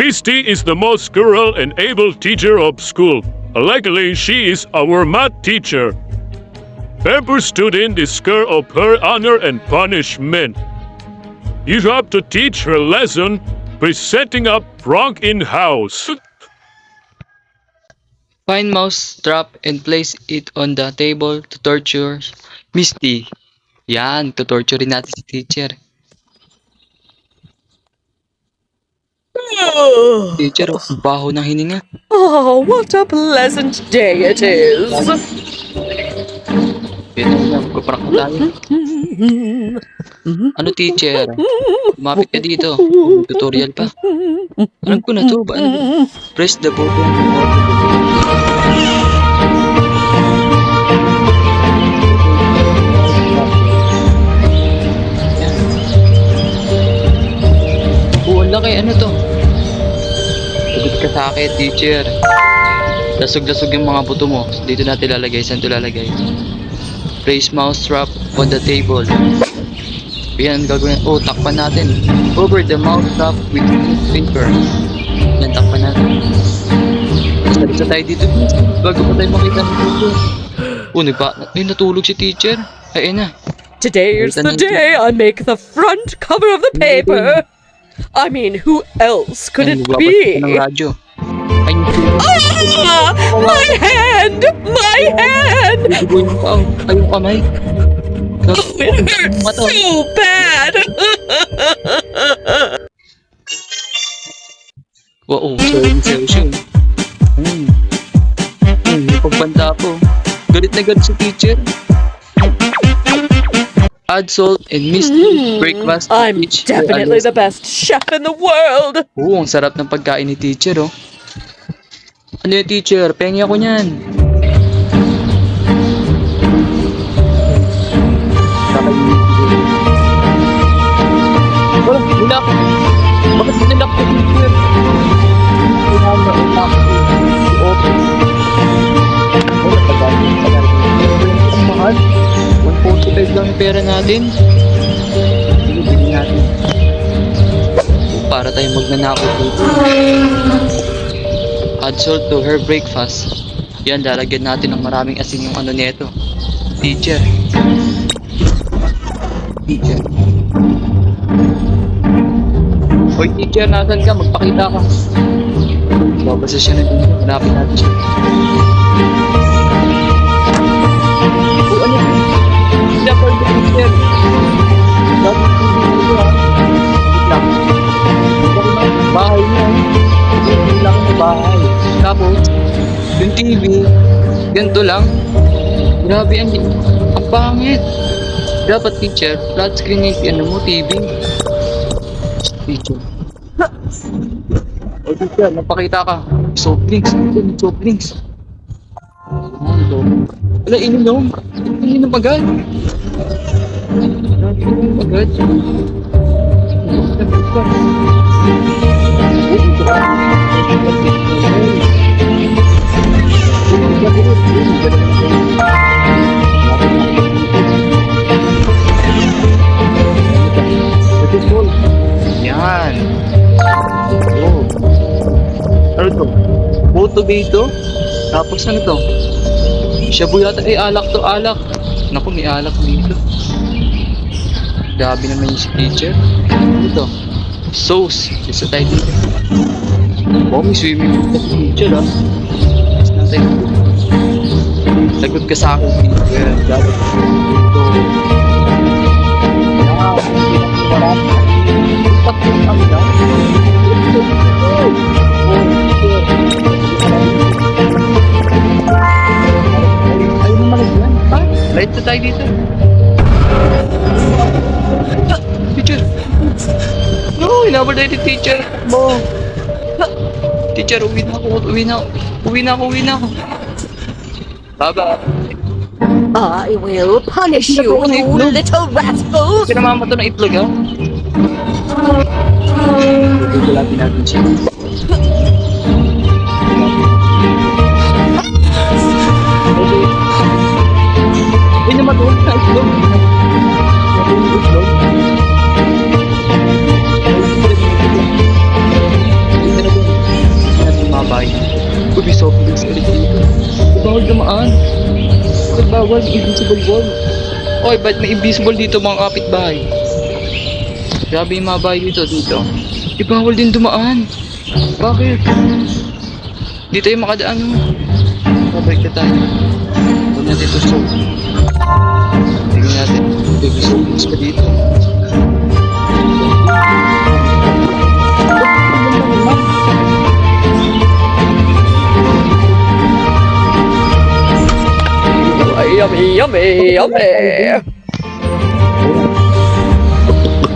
Misty is the most cruel and able teacher of school. Luckily, she is our math teacher. Every student is scared of her honor and punishment. You have to teach her lesson by setting up Frank in house. Find mouse trap and place it on the table to torture Misty. Yan, to torture natin si teacher. Oh, ang baho ng hininga. Oh, what a pleasant day it is. Ito na, magpaprank na tayo. Ano teacher? Lumapit ka dito. Tutorial pa. Alam ko na to. Ba? Press the button. Sagot ka sa akin, teacher. Lasog-lasog yung mga buto mo. Dito natin lalagay. Saan ito lalagay? Place mouse trap on the table. Yan, gagawin. Oh, takpan natin. Over the mouse trap with finger. Yan, takpan natin. Salita tayo dito. Bago pa tayo makita ng teacher. Oh, nagpa... Ay, natulog si teacher. Ay, na. Today is the day I make the front cover of the paper. I mean, who else could it be? Ah, my hand! My hand! Pao. Ay, yung kamay. Oh, it hurts so bad. Oo, sorry, sorry. Hmm. Hmm, may pagbanta po. Galit na galit si teacher. Add salt and mist breakfast to Hmm, I'm each definitely the best chef in the world. Oo, ang sarap ng pagkain ni teacher, oh. Ano yung teacher? Pengi ako niyan. Oh, nilak. Bakit nilak ko teacher? Kailangan na utak ko. I-open. Oh, natagal. Natagal. Ang mahal. 145 lang yung pera natin. Sige, bilhin natin. Para tayong magnanakaw dito. Add salt to her breakfast. Yan, lalagyan natin ng maraming asin yung ano nito. Teacher. Teacher. Hoy, teacher, nasan ka? Magpakita ka. Babasa siya na dito. Hanapin natin siya. Oh, ano? Teacher. Hindi ko ha. Wait lang. Bahay niya. Hindi lang bahay. Tapos, yung TV, ganito lang. Grabe, ang, ang pangit. Dapat teacher, flat screen yung ano mo, TV. Teacher. O teacher, napakita ka. Soft drinks. Soft drinks. Ano? Wala, ininom. Ininom agad. Ininom agad. Yan. Oh. Ano to? Puto dito. Tapos ano to? Shabu yata. Eh, alak to, alak. Naku, may alak dito. Grabe naman yung si teacher. Ano to? Sauce. Isa tayo dito. Oh, swimming pool na si teacher ah. Isa na tayo dito. Lagot ka sa akin, teacher. Dapat dito. Light tayo dito. Teacher! No, inabot tayo ni teacher. Mo. Teacher, uwi na ako. Uwi na ako. Uwi na ako. Uwi na ako. Baba. I will punish you, you little rascals. Kinamama to ng itlog, ha? Gugulapin natin siya. Police officer dito. Bawal dumaan. Bakit bawal? May invisible wall. Oy, ba't may invisible dito mga kapitbahay? Grabe yung mga bahay dito dito. Di din dumaan. Bakit? Di tayo makadaan. Pabalik na tayo. Huwag natin ito so. Tingnan natin. Baby so, pa dito. Yummy, yummy, yummy.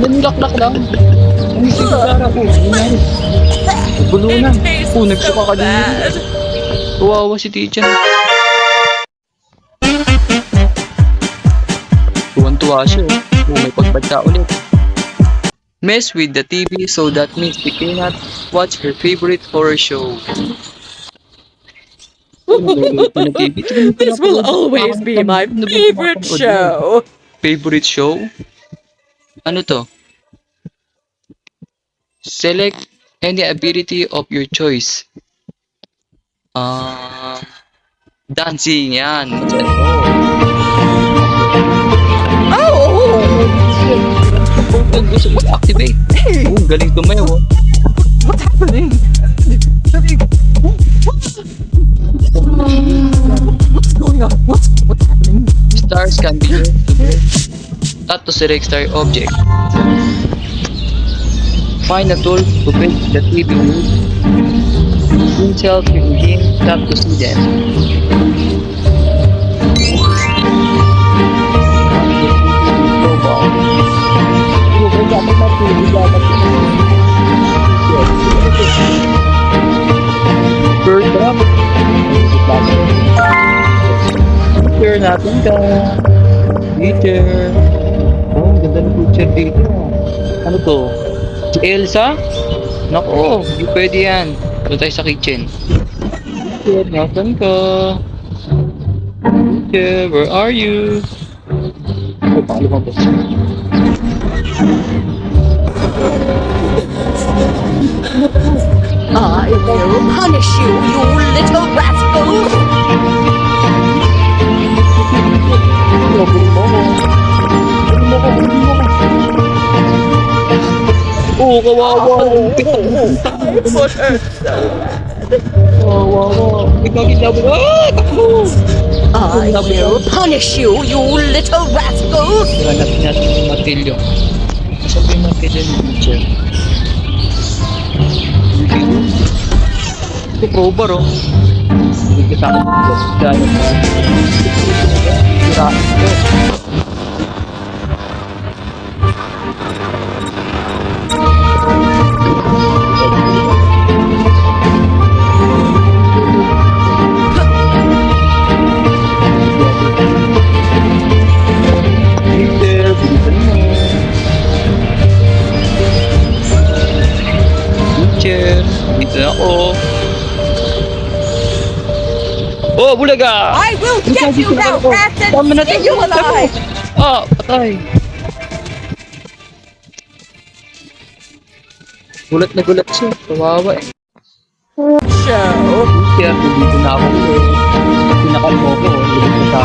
Nanilak-lak lang. Ang sigara po. Bulunan. Oh, nagsuka ka din. Kawawa si teacher. Tuwan-tuwa siya. Oh, may pagbadya ulit. Mess with the TV so that means we cannot watch her favorite horror show. This will always be my favorite show. Favorite show? Ano to? Select any ability of your choice. Ah, dancing yan. Oh! Ang gusto mo activate. Oh, galing tumayo. oh. What's happening? On? What's what's happening? Stars can be used. Tap to select star object. Find a tool to make the TV move. Zoom cells in game, tap to see them. Bird drop. Natin ka. Teacher. Oh, ganda ng teacher dito. Ano to? Si Elsa? Nako, hindi pwede yan. Doon tayo sa kitchen. Teacher, nasan ka? Teacher, where are you? Oh, pangalawang boss. I will punish you, you little rascal! Kawawa. Her so Kawawa. Ikaw ginawa. Ah, takbo. I will punish you, you little rascal! Tira natin yung martilyo. Saan ba yung martilyo ni teacher? Ito crowbar oh. Hindi kita ako Dahil Tira ito. Dito na ako. Oh, bulaga! I will get you now, rat, and Tama na skin you alive! Ah, patay. Gulat na gulat siya. Kawawa eh. Show. Kaya dito na ako eh. Pinakal mo ko. eh. Gulat na sa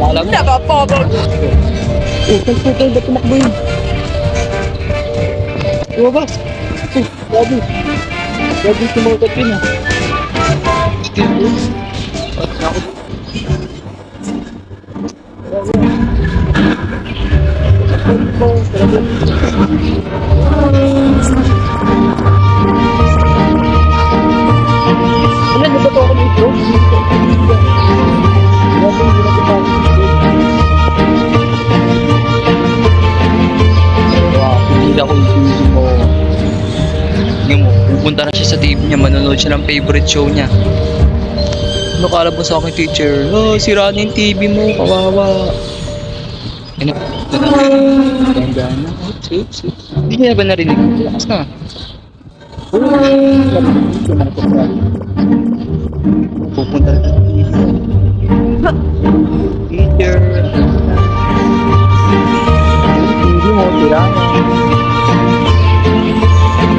sure you're never bothered. Oh, pagputol ba tumakbo yun? Lumabas! Gabi. Gabi tumagat yun ah. Still niya, manonood siya ng favorite show niya. Ano kala mo sa akin, teacher? Oh, sira na yung TV mo, kawawa. Ano? Ganda na. Oops, oops. Hindi niya ba narinig? Lakas na. Pupunta na. Teacher. Sira na.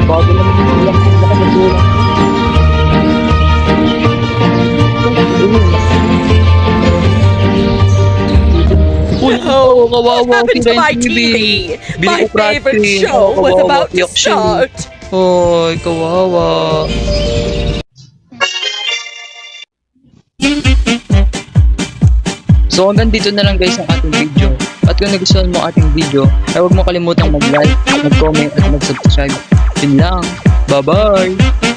Bago naman yung Kawawa what happened to my TV? My favorite show was about to start. Hoy, kawawa. So hanggang dito na lang guys ang ating video. At kung nagustuhan mo ating video, ay huwag mo kalimutang mag-like, mag-comment at mag-subscribe. Yun lang. Bye-bye!